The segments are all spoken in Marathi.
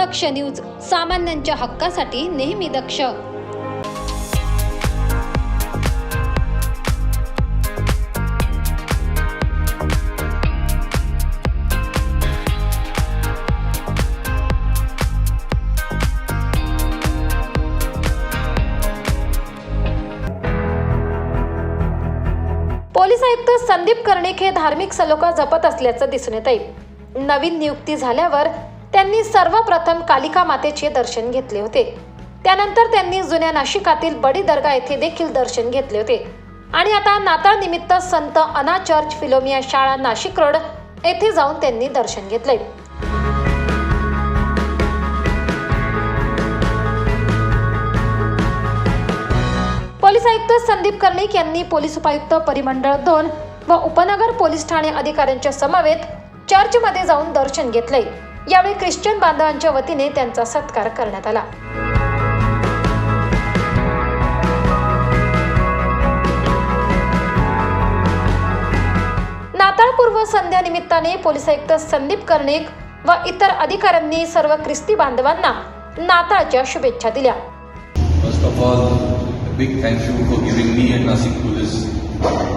दक्ष न्यूज सामान्यांच्या हक्कासाठी नेहमी दक्ष. पोलीस आयुक्त संदीप कर्णिक हे धार्मिक सलोखा जपत असल्याचं दिसून येत आहे नवीन नियुक्ती झाल्यावर त्यांनी सर्वप्रथम कालिका मातेचे दर्शन घेतले होते. त्यानंतर त्यांनी जुन्या नाशिकातील बडी दर्गा येथे देखील दर्शन घेतले होते. आणि आता नाताळ निमित्त संत अना चर्च फिलोमिया शाळा नाशिक रोड येथे जाऊन त्यांनी दर्शन घेतले. पोलीस आयुक्त संदीप कर्णिक यांनी पोलीस उपायुक्त परिमंडळ दोन व उपनगर पोलीस ठाणे अधिकाऱ्यांच्या समवेत चर्चमध्ये जाऊन दर्शन घेतले. यावेळी ख्रिश्चन बांधवांच्या वतीने त्यांचा सत्कार करण्यात आला. नाताळपूर्व संध्या निमित्ताने पोलीस आयुक्त संदीप कर्णिक व इतर अधिकाऱ्यांनी सर्व ख्रिस्ती बांधवांना नाताळच्या शुभेच्छा दिल्या. First of all big thank you for giving me and Nashik police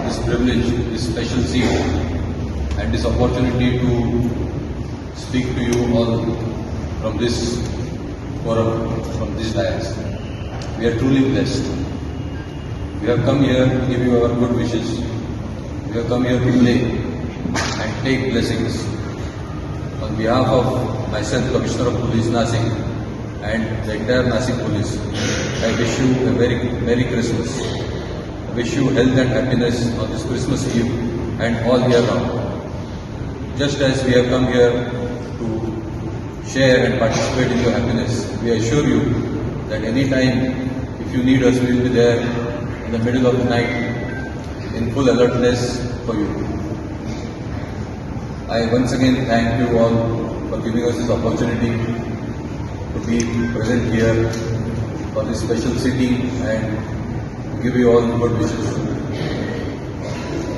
this privilege this special seat and this opportunity to speak to you all from this forum, from this dais. We are truly blessed. We have come here to give you our good wishes. We have come here to play and take blessings. On behalf of myself, Commissioner of Police Nasik, and the entire Nasik Police, I wish you a very Merry Christmas. I wish you health and happiness on this Christmas Eve and all year round. Just as we have come here to share and participate in your happiness, we assure you that any time if you need us, we will be there in the middle of the night in full alertness for you. I once again thank you all for giving us this opportunity to be present here for this special city and give you all good wishes.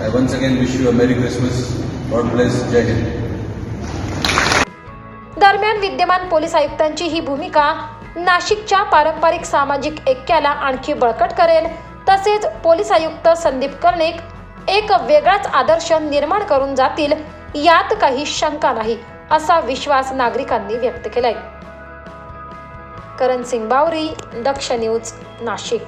I once again wish you a Merry Christmas. God bless. Jai Hind. दरम्यान विद्यमान पोलीस आयुक्तांची ही भूमिका नाशिकच्या पारंपरिक सामाजिक ऐक्याला आणखी बळकट करेल. तसेच पोलीस आयुक्त संदीप कर्णिक एक वेगळाच आदर्श निर्माण करून जातील यात काही शंका नाही असा विश्वास नागरिकांनी व्यक्त केलाय. करण सिंग बावरी दक्ष न्यूज नाशिक.